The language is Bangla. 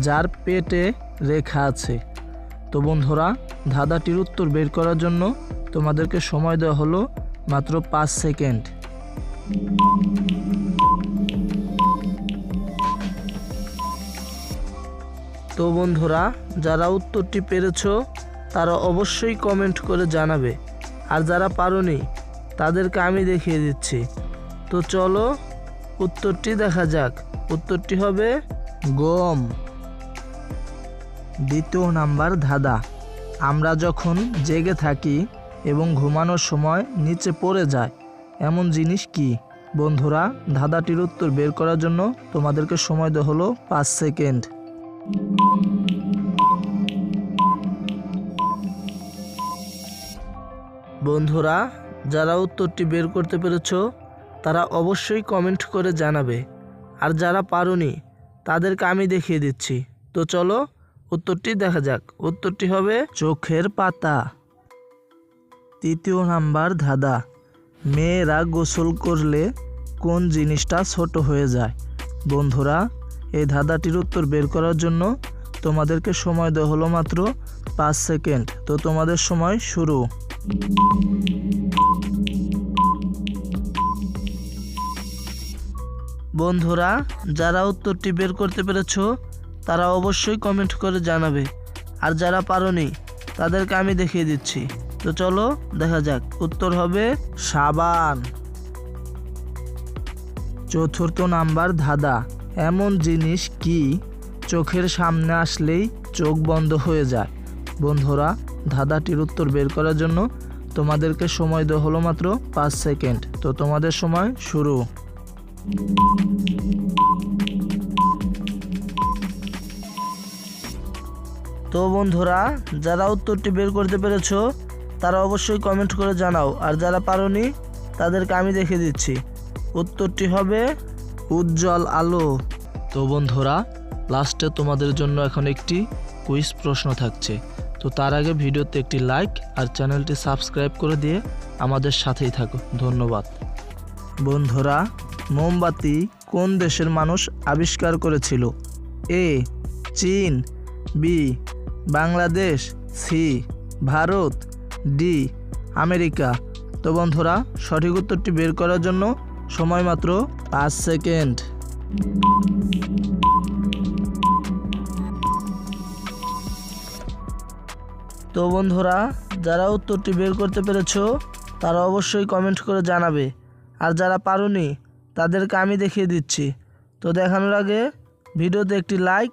যার পেটে রেখা আছে। তো বন্ধুরা, ধাঁধাটির উত্তর বের করার জন্য তোমাদেরকে সময় দেওয়া হলো মাত্র পাঁচ সেকেন্ড। তো বন্ধুরা, যারা উত্তরটি পেরেছ, তারা অবশ্যই কমেন্ট করে জানাবে। আর যারা পারোনি, তাদেরকে আমি দেখিয়ে দিচ্ছি। তো চলো, উত্তরটি দেখা যাক। উত্তরটি হবে গম। দ্বিতীয় নাম্বার ধাঁধা। আমরা যখন জেগে থাকি এবং ঘুমানোর সময় নিচে পড়ে যায় এমন জিনিস কি? বন্ধুরা, ধাঁধাটির উত্তর বের করার জন্য তোমাদেরকে সময় দেওয়া হলো পাঁচ সেকেন্ড। বন্ধুরা, যারা উত্তরটি বের করতে পেরেছ, তারা অবশ্যই কমেন্ট করে জানাবে। আর যারা পারোনি, তাদেরকে আমি দেখিয়ে দিচ্ছি। তো চলো উত্তরটি দেখা যাক। উত্তরটি হবে চোখের পাতা। তৃতীয় নাম্বার ধাঁধা। মেয়েরা গোসল করলে কোন জিনিসটা ছোট হয়ে যায়? বন্ধুরা, এই ধাঁধাটির উত্তর বের করার জন্য তোমাদেরকে সময় দেওয়া হলো মাত্র পাঁচ সেকেন্ড। তো তোমাদের সময় শুরু। বন্ধুরা, যারা উত্তরটি বের করতে পেরেছ তারা অবশ্যই কমেন্ট করে জানাবে। আর যারা পারোনি, তাদেরকে আমি দেখিয়ে দিচ্ছি। তো চলো, দেখা যাক। উত্তর হবে সাবান। চতুর্থ নাম্বার ধাঁধা। এমন জিনিস কি চোখের সামনে আসলেই চোখ বন্ধ হয়ে যায়? বন্ধুরা, ধাঁধাটির উত্তর বের করার জন্য তোমাদেরকে সময় দেওয়া হলো মাত্র পাঁচ সেকেন্ড। তো তোমাদের সময় শুরু। তো বন্ধুরা, যারা উত্তরটি বের করতে পেরেছ, তারা অবশ্যই কমেন্ট করে জানাও। আর যারা পারোনি, তাদেরকে আমি দেখে দিচ্ছি। উত্তরটি হবে উজ্জ্বল আলো। তো বন্ধুরা লাস্টে তোমাদের জন্য এখন একটি কুইজ প্রশ্ন থাকছে। তো তার আগে ভিডিওতে একটি লাইক আর চ্যানেলটি সাবস্ক্রাইব করে দিয়ে আমাদের সাথেই থাকো। ধন্যবাদ। বন্ধুরা, মোমবাতি কোন দেশের মানুষ আবিষ্কার করেছিল? এ, চীন, B Bangladesh, C, Bharat, D, America. তো বন্ধুরা, সঠিক উত্তরটি বের করার জন্য সময় মাত্র পাঁচ সেকেন্ড। তো বন্ধুরা, যারা উত্তরটি বের করতে পেরেছ, তারা অবশ্যই কমেন্ট করে জানাবে। আর যারা পারোনি, তাদেরকে আমি দেখিয়ে দিচ্ছি। তো দেখানোর আগে, ভিডিওতে একটি লাইক